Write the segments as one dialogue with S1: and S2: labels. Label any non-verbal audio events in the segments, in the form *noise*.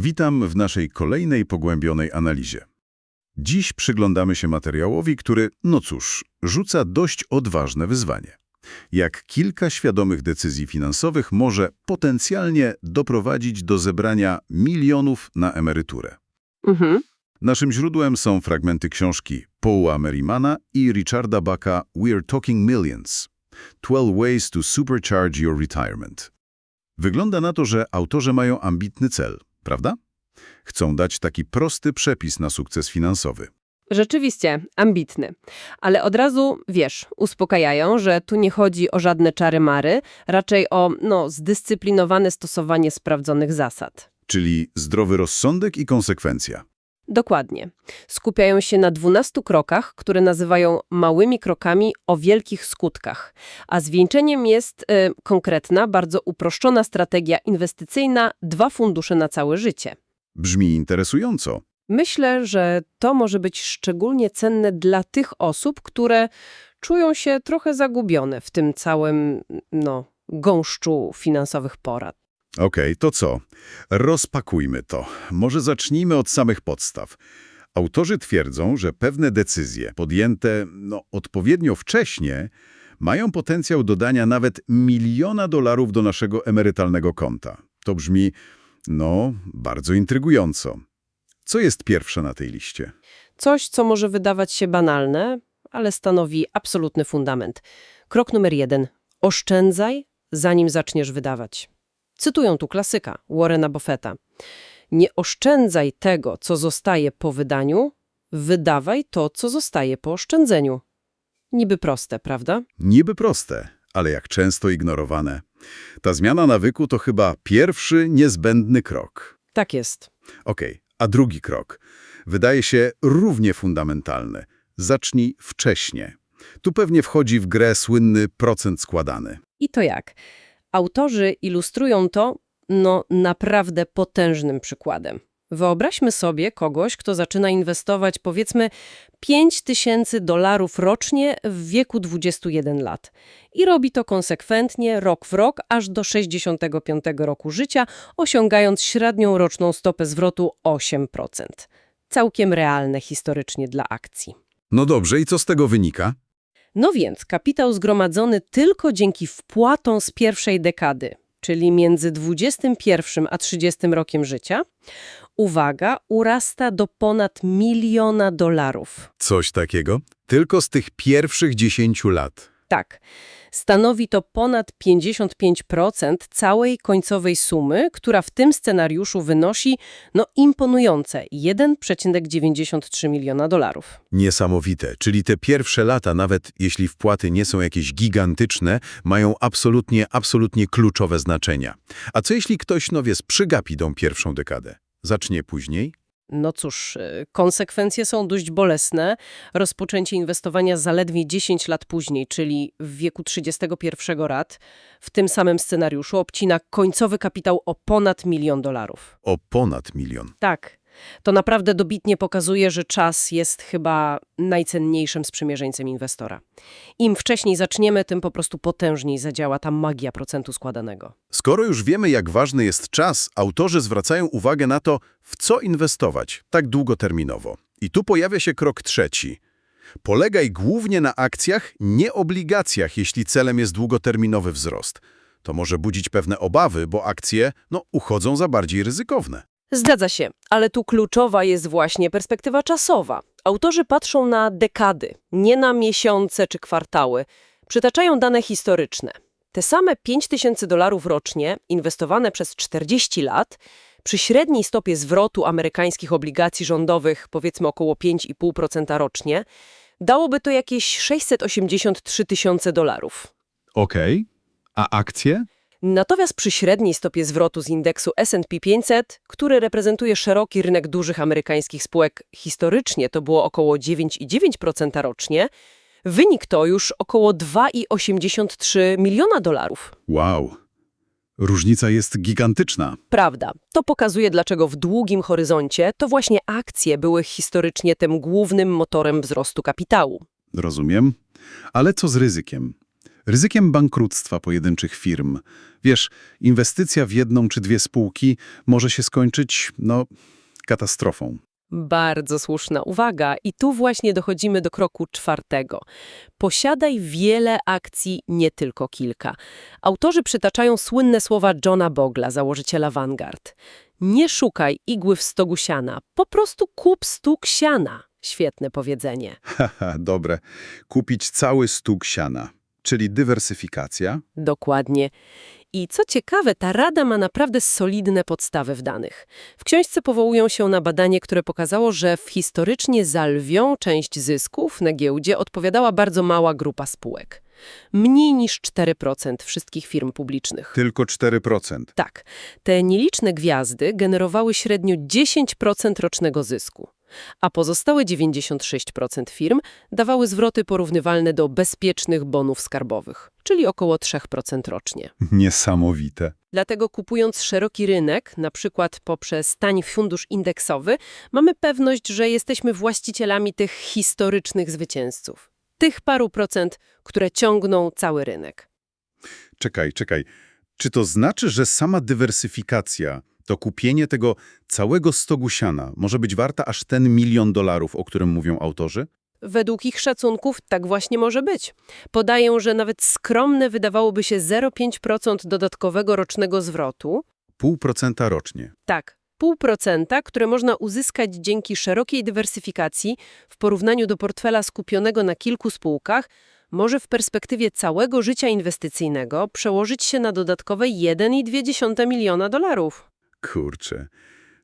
S1: Witam w naszej kolejnej pogłębionej analizie. Dziś przyglądamy się materiałowi, który, no cóż, rzuca dość odważne wyzwanie. Jak kilka świadomych decyzji finansowych może potencjalnie doprowadzić do zebrania milionów na emeryturę.
S2: Mhm.
S1: Naszym źródłem są fragmenty książki Paula Merrimana i Richarda Backa We're Talking Millions – 12 Ways to Supercharge Your Retirement. Wygląda na to, że autorzy mają ambitny cel, prawda? Chcą dać taki prosty przepis na sukces finansowy.
S2: Rzeczywiście, ambitny. Ale od razu, wiesz, uspokajają, że tu nie chodzi o żadne czary-mary, raczej o, no, zdyscyplinowane stosowanie sprawdzonych zasad.
S1: Czyli zdrowy rozsądek i konsekwencja.
S2: Dokładnie. Skupiają się na 12 krokach, które nazywają małymi krokami o wielkich skutkach. A zwieńczeniem jest y, konkretna, bardzo uproszczona strategia inwestycyjna, dwa fundusze na całe życie.
S1: Brzmi interesująco.
S2: Myślę, że to może być szczególnie cenne dla tych osób, które czują się trochę zagubione w tym całym, no, gąszczu finansowych porad.
S1: Okej, to co? Rozpakujmy to. Może zacznijmy od samych podstaw. Autorzy twierdzą, że pewne decyzje podjęte no, odpowiednio wcześnie mają potencjał dodania nawet miliona dolarów do naszego emerytalnego konta. To brzmi, no, bardzo intrygująco. Co jest pierwsze na tej liście?
S2: Coś, co może wydawać się banalne, ale stanowi absolutny fundament. Krok numer jeden. Oszczędzaj, zanim zaczniesz wydawać. Cytują tu klasyka Warrena Buffetta. Nie oszczędzaj tego, co zostaje po wydaniu, wydawaj to, co zostaje po oszczędzeniu. Niby proste, prawda?
S1: Niby proste, ale jak często ignorowane. Ta zmiana nawyku to chyba pierwszy niezbędny krok.
S2: Tak jest.
S1: Okej, a drugi krok. Wydaje się równie fundamentalny. Zacznij wcześnie. Tu pewnie wchodzi w grę słynny procent składany.
S2: I to jak? Autorzy ilustrują to, no, naprawdę potężnym przykładem. Wyobraźmy sobie kogoś, kto zaczyna inwestować powiedzmy 5 tysięcy dolarów rocznie w wieku 21 lat. I robi to konsekwentnie, rok w rok, aż do 65 roku życia, osiągając średnią roczną stopę zwrotu 8%. Całkiem realne historycznie dla akcji.
S1: No dobrze, i co z tego wynika?
S2: No więc kapitał zgromadzony tylko dzięki wpłatom z pierwszej dekady, czyli między 21 a 30 rokiem życia, uwaga, urasta do ponad miliona dolarów.
S1: Coś takiego? Tylko z tych pierwszych 10 lat.
S2: Tak, stanowi to ponad 55% całej końcowej sumy, która w tym scenariuszu wynosi, no imponujące, 1,93 miliona dolarów.
S1: Niesamowite, czyli te pierwsze lata, nawet jeśli wpłaty nie są jakieś gigantyczne, mają absolutnie, absolutnie kluczowe znaczenia. A co jeśli ktoś, no wiesz, przygapi tą pierwszą dekadę? Zacznie później?
S2: No cóż, y, konsekwencje są dość bolesne. Rozpoczęcie inwestowania zaledwie 10 lat później, czyli w wieku 31 lat, w tym samym scenariuszu obcina końcowy kapitał o ponad milion dolarów.
S1: O ponad milion.
S2: Tak, to naprawdę dobitnie pokazuje, że czas jest chyba najcenniejszym sprzymierzeńcem inwestora. Im wcześniej zaczniemy, tym po prostu potężniej zadziała ta magia procentu składanego.
S1: Skoro już wiemy, jak ważny jest czas, autorzy zwracają uwagę na to, w co inwestować tak długoterminowo. I tu pojawia się krok trzeci. Polegaj głównie na akcjach, nie obligacjach, jeśli celem jest długoterminowy wzrost. To może budzić pewne obawy, bo akcje no, uchodzą za bardziej ryzykowne.
S2: Zgadza się, ale tu kluczowa jest właśnie perspektywa czasowa. Autorzy patrzą na dekady, nie na miesiące czy kwartały. Przytaczają dane historyczne. Te same 5 tysięcy dolarów rocznie, inwestowane przez 40 lat, przy średniej stopie zwrotu amerykańskich obligacji rządowych, powiedzmy około 5,5% rocznie, dałoby to jakieś 683 tysiące dolarów.
S1: Okej. A akcje?
S2: Natomiast przy średniej stopie zwrotu z indeksu S&P 500, który reprezentuje szeroki rynek dużych amerykańskich spółek, historycznie to było około 9,9% rocznie, wynik to już około 2,83 miliona dolarów.
S1: Wow. Różnica jest gigantyczna.
S2: Prawda. To pokazuje, dlaczego w długim horyzoncie to właśnie akcje były historycznie tym głównym motorem wzrostu kapitału.
S1: Rozumiem. Ale co z ryzykiem? Ryzykiem bankructwa pojedynczych firm. Wiesz, inwestycja w jedną czy dwie spółki może się skończyć, no, katastrofą.
S2: Bardzo słuszna uwaga. I tu właśnie dochodzimy do kroku czwartego. Posiadaj wiele akcji, nie tylko kilka. Autorzy przytaczają słynne słowa Johna Bogla, założyciela Vanguard. Nie szukaj igły w stogu siana, po prostu kup stóg siana. Świetne powiedzenie. *laughs*
S1: Haha, dobre. Kupić cały stóg siana, czyli dywersyfikacja.
S2: Dokładnie. I co ciekawe, ta rada ma naprawdę solidne podstawy w danych. W książce powołują się na badanie, które pokazało, że w historycznie za lwią część zysków na giełdzie odpowiadała bardzo mała grupa spółek. Mniej niż 4% wszystkich firm publicznych.
S1: Tylko 4%.
S2: Tak, te nieliczne gwiazdy generowały średnio 10% rocznego zysku, a pozostałe 96% firm dawały zwroty porównywalne do bezpiecznych bonów skarbowych, czyli około 3% rocznie.
S1: Niesamowite.
S2: Dlatego kupując szeroki rynek, na przykład poprzez tani fundusz indeksowy, mamy pewność, że jesteśmy właścicielami tych historycznych zwycięzców. Tych paru procent, które ciągną cały rynek.
S1: Czekaj, czekaj. Czy to znaczy, że sama dywersyfikacja, to kupienie tego całego stogu siana może być warta aż ten milion dolarów, o którym mówią autorzy?
S2: Według ich szacunków tak właśnie może być. Podają, że nawet skromne wydawałoby się 0,5% dodatkowego rocznego zwrotu,
S1: Pół procenta rocznie.
S2: tak, 0,5%, które można uzyskać dzięki szerokiej dywersyfikacji w porównaniu do portfela skupionego na kilku spółkach, może w perspektywie całego życia inwestycyjnego przełożyć się na dodatkowe 1,2 miliona dolarów.
S1: Kurczę,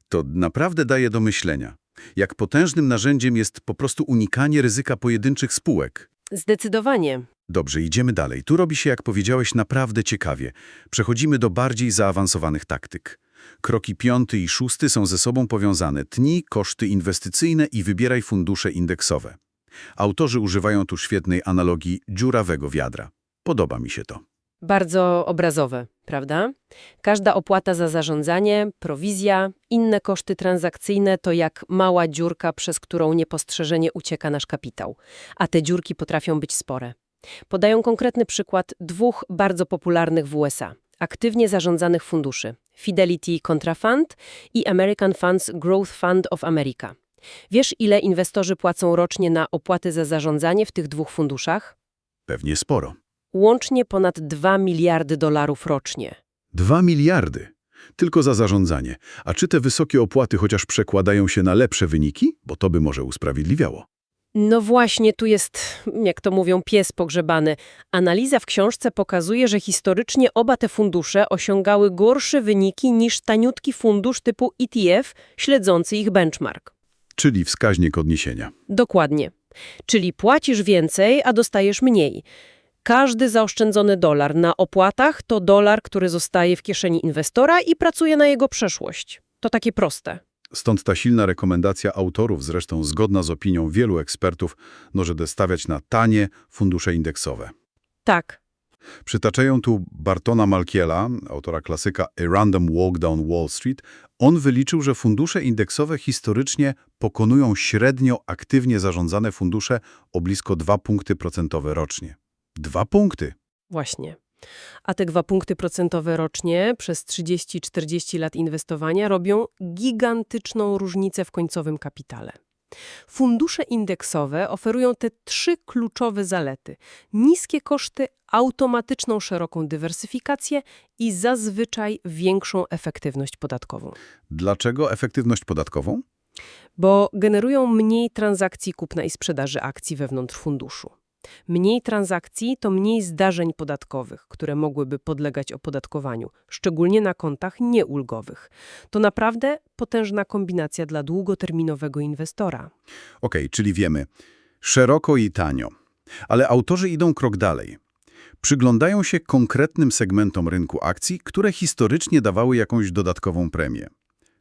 S1: to naprawdę daje do myślenia. Jak potężnym narzędziem jest po prostu unikanie ryzyka pojedynczych spółek.
S2: Zdecydowanie.
S1: Dobrze, idziemy dalej. Tu robi się, jak powiedziałeś, naprawdę ciekawie. Przechodzimy do bardziej zaawansowanych taktyk. Kroki piąty i szósty są ze sobą powiązane. Tnij koszty inwestycyjne i wybieraj fundusze indeksowe. Autorzy używają tu świetnej analogii dziurawego wiadra. Podoba mi się to.
S2: Bardzo obrazowe, prawda? Każda opłata za zarządzanie, prowizja, inne koszty transakcyjne to jak mała dziurka, przez którą niepostrzeżenie ucieka nasz kapitał. A te dziurki potrafią być spore. Podają konkretny przykład dwóch bardzo popularnych w USA, aktywnie zarządzanych funduszy. Fidelity Contrafund i American Funds Growth Fund of America. Wiesz, ile inwestorzy płacą rocznie na opłaty za zarządzanie w tych dwóch funduszach?
S1: Pewnie sporo.
S2: Łącznie ponad 2 miliardy dolarów rocznie.
S1: Dwa miliardy. Tylko za zarządzanie. A czy te wysokie opłaty chociaż przekładają się na lepsze wyniki? Bo to by może usprawiedliwiało.
S2: No właśnie, tu jest, jak to mówią, pies pogrzebany. Analiza w książce pokazuje, że historycznie oba te fundusze osiągały gorsze wyniki niż taniutki fundusz typu ETF śledzący ich benchmark.
S1: Czyli wskaźnik odniesienia.
S2: Dokładnie. Czyli płacisz więcej, a dostajesz mniej. Każdy zaoszczędzony dolar na opłatach to dolar, który zostaje w kieszeni inwestora i pracuje na jego przeszłość. To takie proste.
S1: Stąd ta silna rekomendacja autorów, zresztą zgodna z opinią wielu ekspertów, no, żeby stawiać na tanie fundusze indeksowe.
S2: Tak,
S1: Przytaczają tu Bartona Malkiela, autora klasyka A Random Walk Down Wall Street. On wyliczył, że fundusze indeksowe historycznie pokonują średnio aktywnie zarządzane fundusze o blisko 2 punkty procentowe rocznie. Dwa punkty.
S2: Właśnie. A te dwa punkty procentowe rocznie przez 30-40 lat inwestowania robią gigantyczną różnicę w końcowym kapitale. Fundusze indeksowe oferują te trzy kluczowe zalety: niskie koszty, automatyczną szeroką dywersyfikację i zazwyczaj większą efektywność podatkową.
S1: Dlaczego efektywność podatkową?
S2: Bo generują mniej transakcji kupna i sprzedaży akcji wewnątrz funduszu. Mniej transakcji to mniej zdarzeń podatkowych, które mogłyby podlegać opodatkowaniu, szczególnie na kontach nieulgowych. To naprawdę potężna kombinacja dla długoterminowego inwestora.
S1: Okej, czyli wiemy, szeroko i tanio. Ale autorzy idą krok dalej. Przyglądają się konkretnym segmentom rynku akcji, które historycznie dawały jakąś dodatkową premię.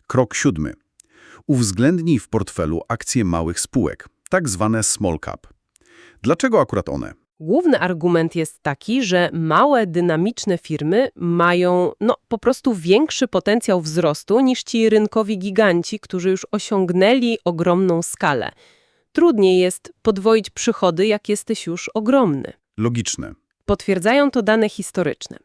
S1: Krok siódmy. Uwzględnij w portfelu akcje małych spółek, tak zwane small cap. Dlaczego akurat one?
S2: Główny argument jest taki, że małe, dynamiczne firmy mają no, po prostu większy potencjał wzrostu niż ci rynkowi giganci, którzy już osiągnęli ogromną skalę. Trudniej jest podwoić przychody, jak jesteś już ogromny.
S1: Logiczne.
S2: Potwierdzają to dane historyczne.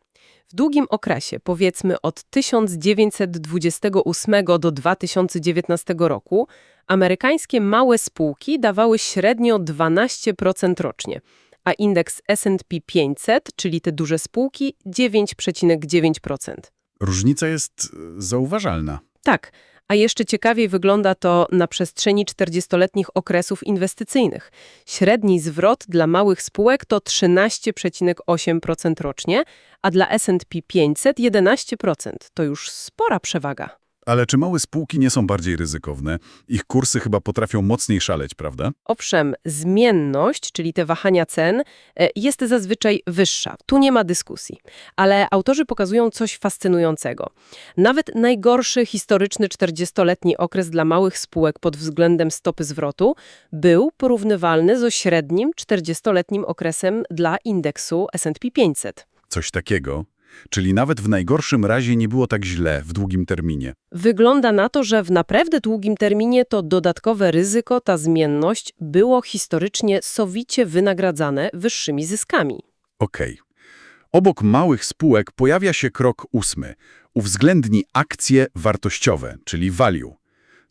S2: W długim okresie, powiedzmy od 1928 do 2019 roku, amerykańskie małe spółki dawały średnio 12% rocznie, a indeks S&P 500, czyli te duże spółki, 9,9%.
S1: Różnica jest e, zauważalna.
S2: Tak, a jeszcze ciekawiej wygląda to na przestrzeni 40-letnich okresów inwestycyjnych. Średni zwrot dla małych spółek to 13,8% rocznie, a dla S&P 500 11%. To już spora przewaga.
S1: Ale czy małe spółki nie są bardziej ryzykowne? Ich kursy chyba potrafią mocniej szaleć, prawda?
S2: Owszem, zmienność, czyli te wahania cen, e, jest zazwyczaj wyższa. Tu nie ma dyskusji. Ale autorzy pokazują coś fascynującego. Nawet najgorszy historyczny 40-letni okres dla małych spółek pod względem stopy zwrotu był porównywalny ze średnim 40-letnim okresem dla indeksu S&P 500.
S1: Coś takiego. Czyli nawet w najgorszym razie nie było tak źle w długim terminie.
S2: Wygląda na to, że w naprawdę długim terminie to dodatkowe ryzyko, ta zmienność, było historycznie sowicie wynagradzane wyższymi zyskami.
S1: Okej. Obok małych spółek pojawia się krok ósmy. Uwzględni akcje wartościowe, czyli value.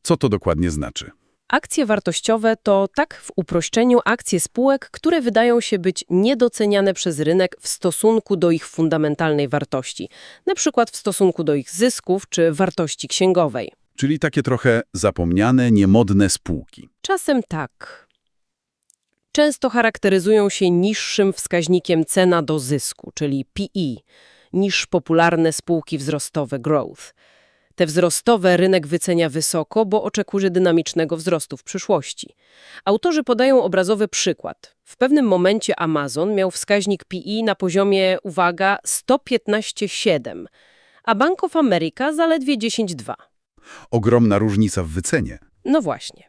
S1: Co to dokładnie znaczy?
S2: Akcje wartościowe to, tak w uproszczeniu, akcje spółek, które wydają się być niedoceniane przez rynek w stosunku do ich fundamentalnej wartości, na przykład w stosunku do ich zysków czy wartości księgowej.
S1: Czyli takie trochę zapomniane, niemodne spółki.
S2: Czasem tak. Często charakteryzują się niższym wskaźnikiem cena do zysku, czyli PE, niż popularne spółki wzrostowe growth. Te wzrostowe rynek wycenia wysoko, bo oczekuje dynamicznego wzrostu w przyszłości. Autorzy podają obrazowy przykład. W pewnym momencie Amazon miał wskaźnik PE na poziomie, uwaga, 115,7, a Bank of America zaledwie 10,2.
S1: Ogromna różnica w wycenie.
S2: No właśnie.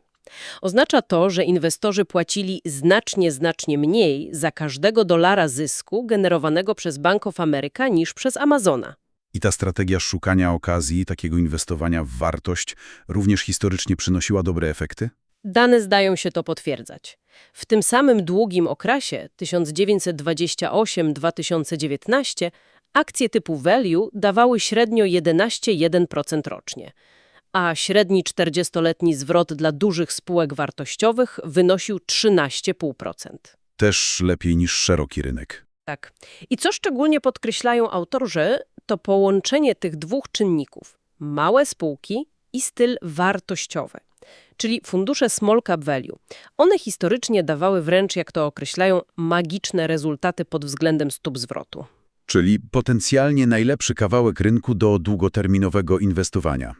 S2: Oznacza to, że inwestorzy płacili znacznie, znacznie mniej za każdego dolara zysku generowanego przez Bank of America niż przez Amazona.
S1: I ta strategia szukania okazji, takiego inwestowania w wartość, również historycznie przynosiła dobre efekty?
S2: Dane zdają się to potwierdzać. W tym samym długim okresie 1928-2019 akcje typu value dawały średnio 11,1% rocznie, a średni 40-letni zwrot dla dużych spółek wartościowych wynosił 13,5%.
S1: Też lepiej niż szeroki rynek.
S2: Tak. I co szczególnie podkreślają autorzy, to połączenie tych dwóch czynników małe spółki i styl wartościowy, czyli fundusze small cap value. One historycznie dawały wręcz, jak to określają, magiczne rezultaty pod względem stóp zwrotu.
S1: Czyli potencjalnie najlepszy kawałek rynku do długoterminowego inwestowania.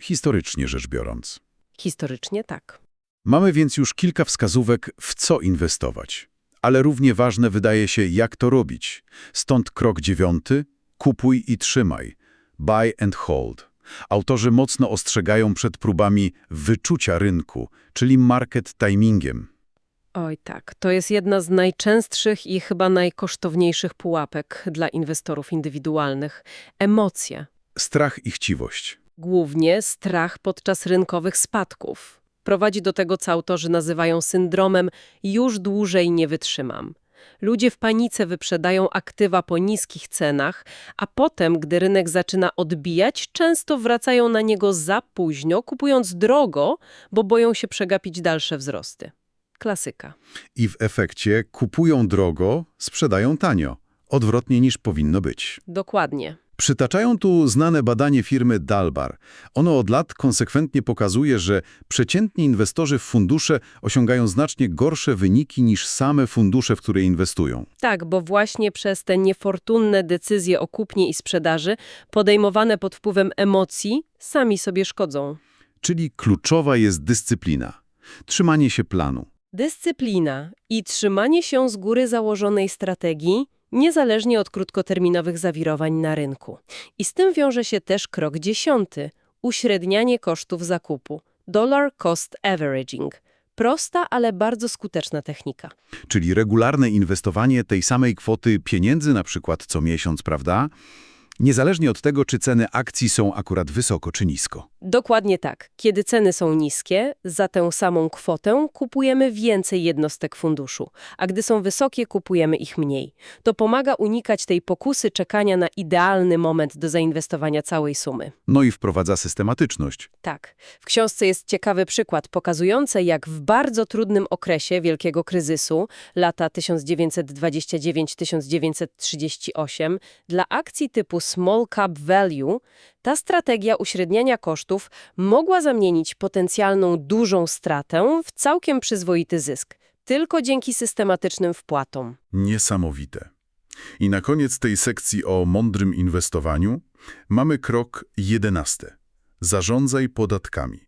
S1: Historycznie rzecz biorąc.
S2: Historycznie tak.
S1: Mamy więc już kilka wskazówek, w co inwestować. Ale równie ważne wydaje się, jak to robić. Stąd krok dziewiąty – kupuj i trzymaj. Buy and hold. Autorzy mocno ostrzegają przed próbami wyczucia rynku, czyli market timingiem.
S2: Oj tak, to jest jedna z najczęstszych i chyba najkosztowniejszych pułapek dla inwestorów indywidualnych. Emocje.
S1: Strach i chciwość.
S2: Głównie strach podczas rynkowych spadków. Prowadzi do tego, co autorzy nazywają syndromem już dłużej nie wytrzymam. Ludzie w panice wyprzedają aktywa po niskich cenach, a potem, gdy rynek zaczyna odbijać, często wracają na niego za późno, kupując drogo, bo boją się przegapić dalsze wzrosty. Klasyka.
S1: I w efekcie kupują drogo, sprzedają tanio. Odwrotnie niż powinno być.
S2: Dokładnie.
S1: Przytaczają tu znane badanie firmy Dalbar. Ono od lat konsekwentnie pokazuje, że przeciętni inwestorzy w fundusze osiągają znacznie gorsze wyniki niż same fundusze, w które inwestują.
S2: Tak, bo właśnie przez te niefortunne decyzje o kupnie i sprzedaży, podejmowane pod wpływem emocji, sami sobie szkodzą.
S1: Czyli kluczowa jest dyscyplina. Trzymanie się planu.
S2: Dyscyplina i trzymanie się z góry założonej strategii, niezależnie od krótkoterminowych zawirowań na rynku. I z tym wiąże się też krok dziesiąty – uśrednianie kosztów zakupu. Dollar cost averaging. Prosta, ale bardzo skuteczna technika.
S1: Czyli regularne inwestowanie tej samej kwoty pieniędzy, na przykład co miesiąc, prawda? Niezależnie od tego, czy ceny akcji są akurat wysoko czy nisko.
S2: Dokładnie tak. Kiedy ceny są niskie, za tę samą kwotę kupujemy więcej jednostek funduszu, a gdy są wysokie, kupujemy ich mniej. To pomaga unikać tej pokusy czekania na idealny moment do zainwestowania całej sumy.
S1: No i wprowadza systematyczność.
S2: Tak. W książce jest ciekawy przykład pokazujący, jak w bardzo trudnym okresie wielkiego kryzysu, lata 1929-1938, dla akcji typu small cap value, ta strategia uśredniania kosztów mogła zamienić potencjalną dużą stratę w całkiem przyzwoity zysk, tylko dzięki systematycznym wpłatom.
S3: Niesamowite. I na koniec tej sekcji o mądrym inwestowaniu mamy krok jedenasty. Zarządzaj podatkami.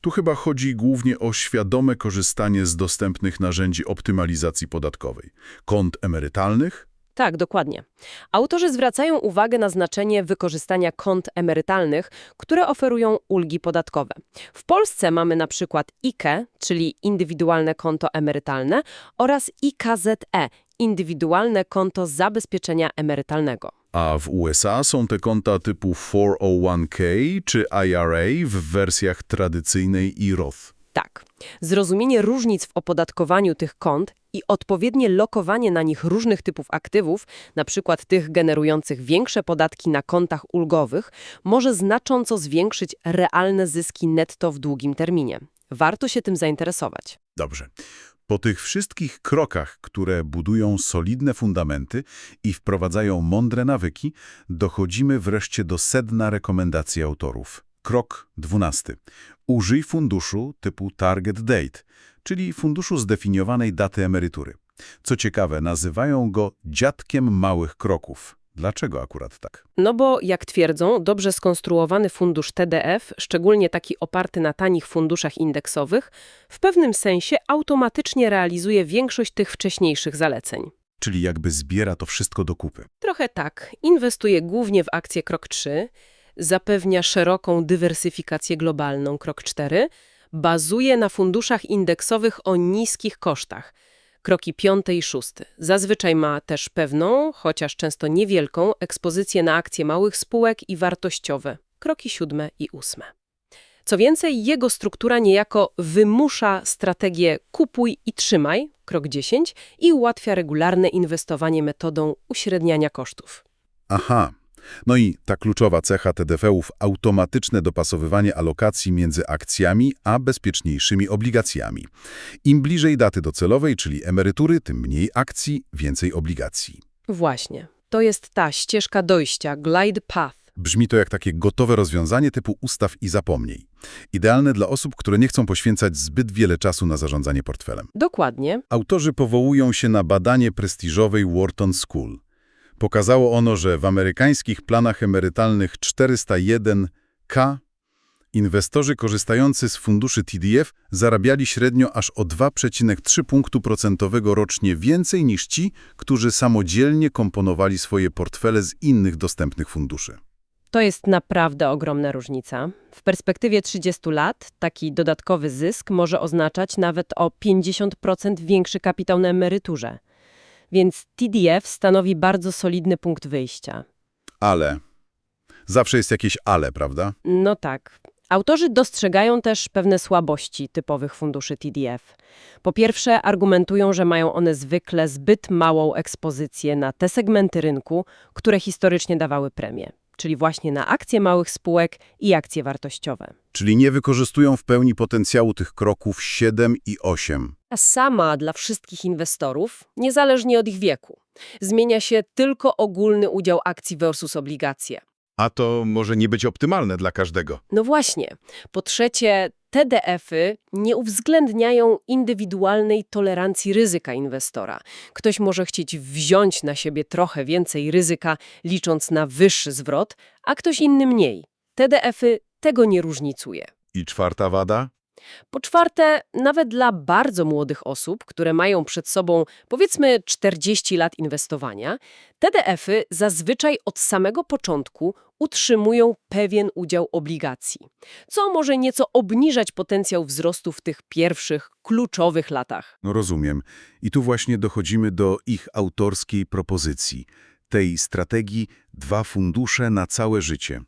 S3: Tu chyba chodzi głównie o świadome korzystanie z dostępnych narzędzi optymalizacji podatkowej. Kont emerytalnych,
S2: Tak, dokładnie. Autorzy zwracają uwagę na znaczenie wykorzystania kont emerytalnych, które oferują ulgi podatkowe. W Polsce mamy na przykład IKE, czyli indywidualne konto emerytalne, oraz IKZE, indywidualne konto zabezpieczenia emerytalnego.
S3: a w USA są te konta typu 401k czy IRA w wersjach tradycyjnej i Roth.
S2: Tak. Zrozumienie różnic w opodatkowaniu tych kont i odpowiednie lokowanie na nich różnych typów aktywów, przykład tych generujących większe podatki na kontach ulgowych, może znacząco zwiększyć realne zyski netto w długim terminie. Warto się tym zainteresować.
S1: Dobrze. Po tych wszystkich krokach, które budują solidne fundamenty i wprowadzają mądre nawyki, dochodzimy wreszcie do sedna rekomendacji autorów. Krok 12. Użyj funduszu typu Target Date, czyli funduszu zdefiniowanej daty emerytury. Co ciekawe, nazywają go dziadkiem małych kroków. Dlaczego akurat tak?
S2: No bo, jak twierdzą, dobrze skonstruowany fundusz TDF, szczególnie taki oparty na tanich funduszach indeksowych, w pewnym sensie automatycznie realizuje większość tych wcześniejszych zaleceń.
S1: Czyli jakby zbiera to wszystko do kupy.
S2: Trochę tak. Inwestuje głównie w akcje krok 3, zapewnia szeroką dywersyfikację globalną krok 4, bazuje na funduszach indeksowych o niskich kosztach. Kroki piąte i szósty. Zazwyczaj ma też pewną, chociaż często niewielką, ekspozycję na akcje małych spółek i wartościowe. Kroki siódme i ósme. Co więcej, jego struktura niejako wymusza strategię kupuj i trzymaj, krok 10, i ułatwia regularne inwestowanie metodą uśredniania kosztów.
S1: Aha. No i ta kluczowa cecha TDF-ów – automatyczne dopasowywanie alokacji między akcjami a bezpieczniejszymi obligacjami. Im bliżej daty docelowej, czyli emerytury, tym mniej akcji, więcej obligacji.
S2: Właśnie. To jest ta ścieżka dojścia, glide path.
S1: Brzmi to jak takie gotowe rozwiązanie typu ustaw i zapomnij. Idealne dla osób, które nie chcą poświęcać zbyt wiele czasu na zarządzanie portfelem.
S2: Dokładnie.
S1: Autorzy powołują się na badanie prestiżowej Wharton School. Pokazało ono, że w amerykańskich planach emerytalnych 401k inwestorzy korzystający z funduszy TDF zarabiali średnio aż o 2,3 punktu procentowego rocznie więcej niż ci, którzy samodzielnie komponowali swoje portfele z innych dostępnych funduszy.
S2: To jest naprawdę ogromna różnica. W perspektywie 30 lat taki dodatkowy zysk może oznaczać nawet o 50% większy kapitał na emeryturze. Więc TDF stanowi bardzo solidny punkt wyjścia.
S1: Ale. Zawsze jest jakieś ale, prawda?
S2: No tak. Autorzy dostrzegają też pewne słabości typowych funduszy TDF. Po pierwsze, argumentują, że mają one zwykle zbyt małą ekspozycję na te segmenty rynku, które historycznie dawały premię, czyli właśnie na akcje małych spółek i akcje wartościowe.
S1: Czyli nie wykorzystują w pełni potencjału tych kroków 7 i 8.
S2: A sama dla wszystkich inwestorów, niezależnie od ich wieku. Zmienia się tylko ogólny udział akcji versus obligacje.
S4: A to może nie być optymalne dla każdego.
S2: No właśnie. Po trzecie, TDF-y nie uwzględniają indywidualnej tolerancji ryzyka inwestora. Ktoś może chcieć wziąć na siebie trochę więcej ryzyka, licząc na wyższy zwrot, a ktoś inny mniej. TDF-y tego nie różnicuje.
S4: I czwarta wada?
S2: Po czwarte, nawet dla bardzo młodych osób, które mają przed sobą powiedzmy 40 lat inwestowania, TDF-y zazwyczaj od samego początku utrzymują pewien udział obligacji, co może nieco obniżać potencjał wzrostu w tych pierwszych, kluczowych latach.
S1: No rozumiem. I tu właśnie dochodzimy do ich autorskiej propozycji. tej strategii dwa fundusze na całe życie.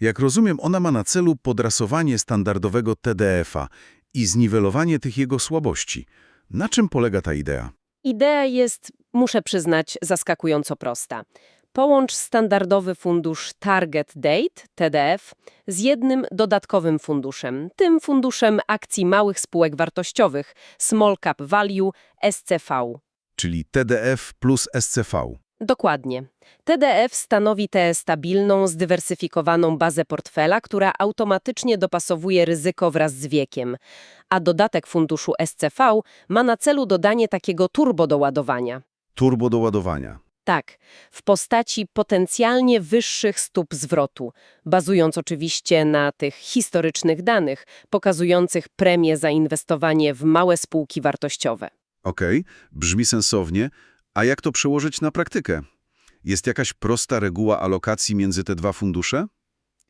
S1: Jak rozumiem, ona ma na celu podrasowanie standardowego TDF-a i zniwelowanie tych jego słabości. Na czym polega ta idea?
S2: Idea jest, muszę przyznać, zaskakująco prosta. Połącz standardowy fundusz Target Date, TDF, z jednym dodatkowym funduszem, tym funduszem akcji małych spółek wartościowych, Small Cap Value, SCV.
S1: Czyli TDF plus SCV.
S2: Dokładnie. TDF stanowi tę stabilną, zdywersyfikowaną bazę portfela, która automatycznie dopasowuje ryzyko wraz z wiekiem, a dodatek funduszu SCV ma na celu dodanie takiego turbodoładowania.
S1: Turbo do ładowania.
S2: Tak, w postaci potencjalnie wyższych stóp zwrotu, bazując oczywiście na tych historycznych danych pokazujących premię za inwestowanie w małe spółki wartościowe.
S1: Okej, brzmi sensownie. A jak to przełożyć na praktykę? Jest jakaś prosta reguła alokacji między te dwa fundusze?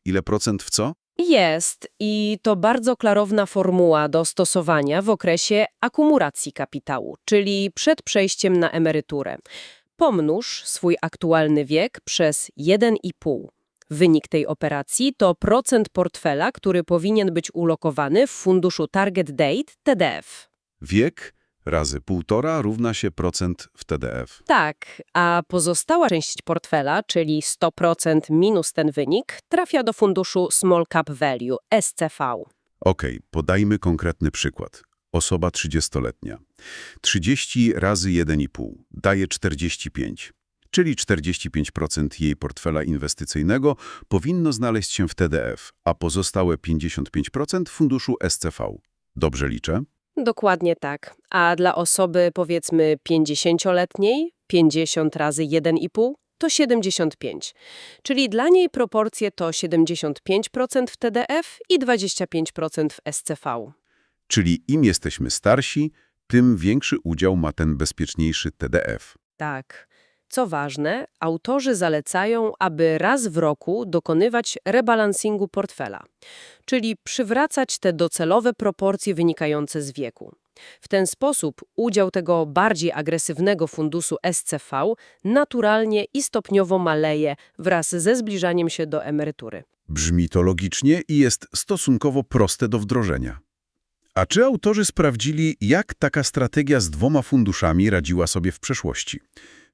S1: Ile procent w co?
S2: Jest i to bardzo klarowna formuła do stosowania w okresie akumulacji kapitału, czyli przed przejściem na emeryturę. Pomnóż swój aktualny wiek przez 1,5. Wynik tej operacji to procent portfela, który powinien być ulokowany w funduszu Target Date TDF.
S1: Wiek razy półtora równa się procent w TDF.
S2: Tak, a pozostała część portfela, czyli 100% minus ten wynik, trafia do funduszu Small Cap Value, SCV.
S1: Okej, podajmy konkretny przykład. Osoba 30-letnia. 30 razy 1,5 daje 45, czyli 45% jej portfela inwestycyjnego powinno znaleźć się w TDF, a pozostałe 55% w funduszu SCV. Dobrze liczę?
S2: Dokładnie tak. A dla osoby powiedzmy 50-letniej 50 razy 1,5 to 75. Czyli dla niej proporcje to 75% w TDF i 25% w SCV.
S1: Czyli im jesteśmy starsi, tym większy udział ma ten bezpieczniejszy TDF.
S2: Tak. Co ważne, autorzy zalecają, aby raz w roku dokonywać rebalansingu portfela, czyli przywracać te docelowe proporcje wynikające z wieku. W ten sposób udział tego bardziej agresywnego funduszu SCV naturalnie i stopniowo maleje wraz ze zbliżaniem się do emerytury.
S1: Brzmi to logicznie i jest stosunkowo proste do wdrożenia. A czy autorzy sprawdzili, jak taka strategia z dwoma funduszami radziła sobie w przeszłości?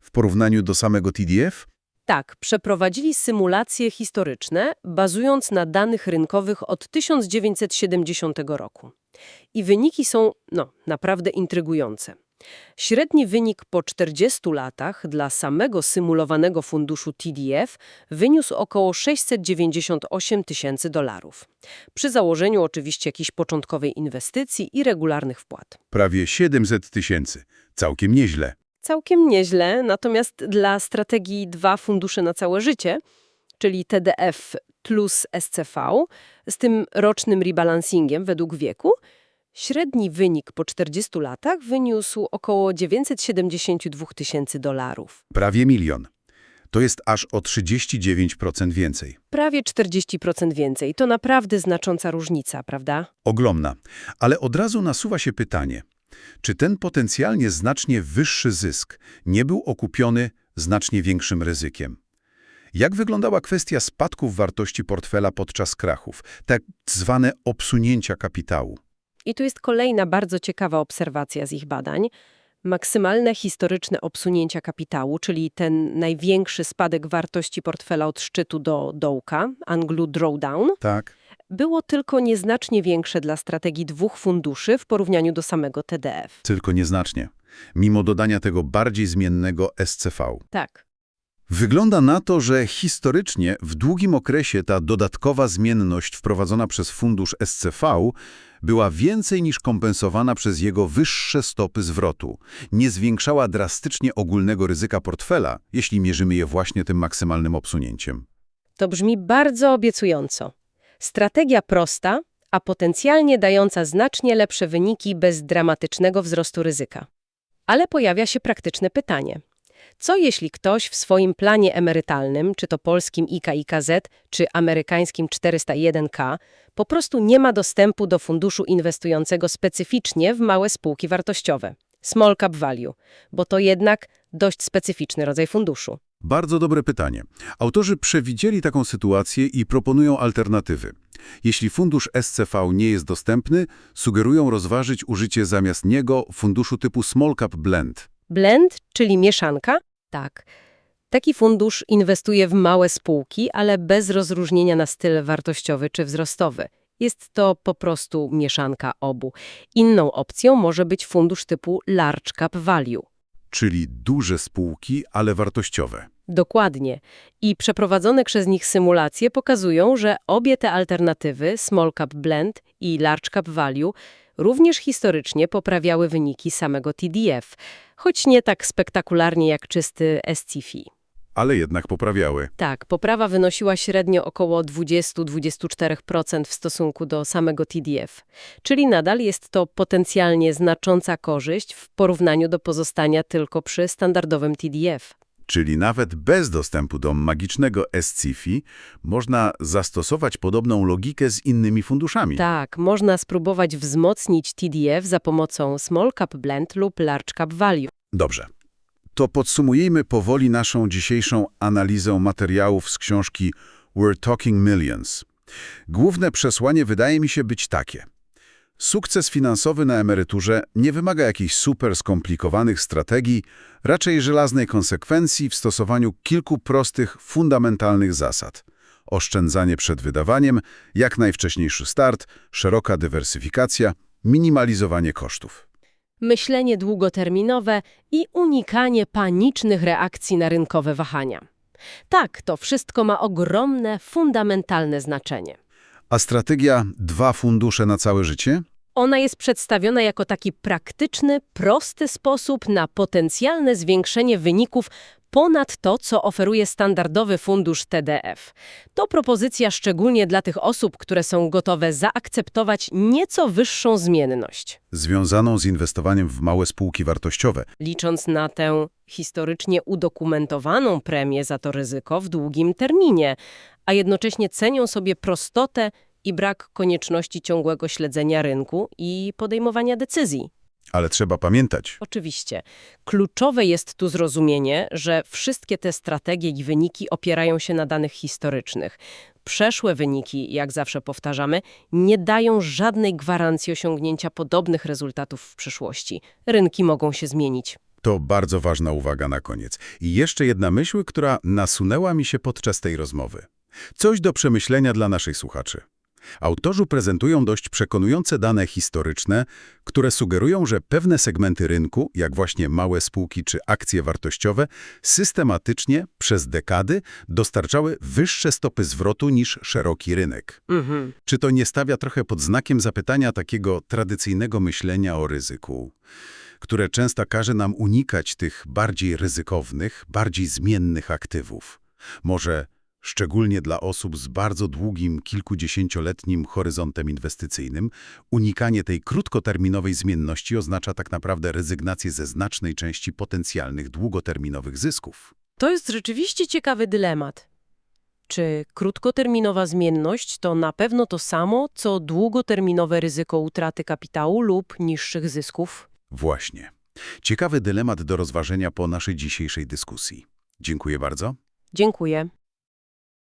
S1: W porównaniu do samego TDF?
S2: Tak, przeprowadzili symulacje historyczne, bazując na danych rynkowych od 1970 roku. I wyniki są, no, naprawdę intrygujące. Średni wynik po 40 latach dla samego symulowanego funduszu TDF wyniósł około 698 tysięcy dolarów. Przy założeniu oczywiście jakiejś początkowej inwestycji i regularnych wpłat.
S1: Prawie 700 tysięcy. Całkiem nieźle.
S2: Całkiem nieźle, natomiast dla strategii dwa fundusze na całe życie, czyli TDF plus SCV, z tym rocznym rebalancingiem według wieku, średni wynik po 40 latach wyniósł około 972 tysięcy dolarów.
S1: Prawie milion. To jest aż o 39% więcej.
S2: Prawie 40% więcej. To naprawdę znacząca różnica, prawda?
S1: Ogromna. Ale od razu nasuwa się pytanie, czy ten potencjalnie znacznie wyższy zysk nie był okupiony znacznie większym ryzykiem? Jak wyglądała kwestia spadków wartości portfela podczas krachów, tak zwane obsunięcia kapitału?
S2: I tu jest kolejna bardzo ciekawa obserwacja z ich badań. Maksymalne historyczne obsunięcia kapitału, czyli ten największy spadek wartości portfela od szczytu do dołka, Anglu Drawdown,
S1: Tak.
S2: Było tylko nieznacznie większe dla strategii dwóch funduszy w porównaniu do samego TDF.
S1: Tylko nieznacznie. Mimo dodania tego bardziej zmiennego SCV.
S2: Tak.
S1: Wygląda na to, że historycznie w długim okresie ta dodatkowa zmienność wprowadzona przez fundusz SCV była więcej niż kompensowana przez jego wyższe stopy zwrotu. Nie zwiększała drastycznie ogólnego ryzyka portfela, jeśli mierzymy je właśnie tym maksymalnym obsunięciem.
S2: To brzmi bardzo obiecująco. Strategia prosta, a potencjalnie dająca znacznie lepsze wyniki bez dramatycznego wzrostu ryzyka. Ale pojawia się praktyczne pytanie. Co jeśli ktoś w swoim planie emerytalnym, czy to polskim IKIKZ, czy amerykańskim 401k, po prostu nie ma dostępu do funduszu inwestującego specyficznie w małe spółki wartościowe, small cap value, bo to jednak dość specyficzny rodzaj funduszu.
S1: Bardzo dobre pytanie. Autorzy przewidzieli taką sytuację i proponują alternatywy. Jeśli fundusz SCV nie jest dostępny, sugerują rozważyć użycie zamiast niego funduszu typu Small Cap Blend.
S2: Blend, czyli mieszanka? Tak. Taki fundusz inwestuje w małe spółki, ale bez rozróżnienia na styl wartościowy czy wzrostowy. Jest to po prostu mieszanka obu. Inną opcją może być fundusz typu Large Cap Value.
S1: Czyli duże spółki, ale wartościowe.
S2: Dokładnie. I przeprowadzone przez nich symulacje pokazują, że obie te alternatywy, Small Cap Blend i Large Cap Value, również historycznie poprawiały wyniki samego TDF, choć nie tak spektakularnie jak czysty SCFI.
S1: Ale jednak poprawiały.
S2: Tak, poprawa wynosiła średnio około 20-24% w stosunku do samego TDF, czyli nadal jest to potencjalnie znacząca korzyść w porównaniu do pozostania tylko przy standardowym TDF.
S1: Czyli nawet bez dostępu do magicznego SCFI można zastosować podobną logikę z innymi funduszami.
S2: Tak, można spróbować wzmocnić TDF za pomocą Small Cap Blend lub Large Cap Value.
S1: Dobrze. To podsumujemy powoli naszą dzisiejszą analizę materiałów z książki We're Talking Millions. Główne przesłanie wydaje mi się być takie. Sukces finansowy na emeryturze nie wymaga jakichś super skomplikowanych strategii, raczej żelaznej konsekwencji w stosowaniu kilku prostych, fundamentalnych zasad. Oszczędzanie przed wydawaniem, jak najwcześniejszy start, szeroka dywersyfikacja, minimalizowanie kosztów.
S2: Myślenie długoterminowe i unikanie panicznych reakcji na rynkowe wahania. Tak, to wszystko ma ogromne, fundamentalne znaczenie.
S1: A strategia dwa fundusze na całe życie?
S2: Ona jest przedstawiona jako taki praktyczny, prosty sposób na potencjalne zwiększenie wyników ponad to, co oferuje standardowy fundusz TDF. To propozycja szczególnie dla tych osób, które są gotowe zaakceptować nieco wyższą zmienność.
S1: Związaną z inwestowaniem w małe spółki wartościowe.
S2: licząc na tę historycznie udokumentowaną premię za to ryzyko w długim terminie, a jednocześnie cenią sobie prostotę i brak konieczności ciągłego śledzenia rynku i podejmowania decyzji.
S1: Ale trzeba pamiętać,
S2: Oczywiście. Kluczowe jest tu zrozumienie, że wszystkie te strategie i wyniki opierają się na danych historycznych. Przeszłe wyniki, jak zawsze powtarzamy, nie dają żadnej gwarancji osiągnięcia podobnych rezultatów w przyszłości. Rynki mogą się zmienić.
S1: to bardzo ważna uwaga na koniec. I jeszcze jedna myśl, która nasunęła mi się podczas tej rozmowy. Coś do przemyślenia dla naszych słuchaczy. Autorzy prezentują dość przekonujące dane historyczne, które sugerują, że pewne segmenty rynku, jak właśnie małe spółki czy akcje wartościowe, systematycznie przez dekady dostarczały wyższe stopy zwrotu niż szeroki rynek.
S2: Mhm.
S1: Czy to nie stawia trochę pod znakiem zapytania takiego tradycyjnego myślenia o ryzyku, które często każe nam unikać tych bardziej ryzykownych, bardziej zmiennych aktywów? Może szczególnie dla osób z bardzo długim, kilkudziesięcioletnim horyzontem inwestycyjnym, unikanie tej krótkoterminowej zmienności oznacza tak naprawdę rezygnację ze znacznej części potencjalnych długoterminowych zysków.
S2: To jest rzeczywiście ciekawy dylemat. Czy krótkoterminowa zmienność to na pewno to samo, co długoterminowe ryzyko utraty kapitału lub niższych zysków?
S1: Właśnie. Ciekawy dylemat do rozważenia po naszej dzisiejszej dyskusji. Dziękuję bardzo.
S2: Dziękuję.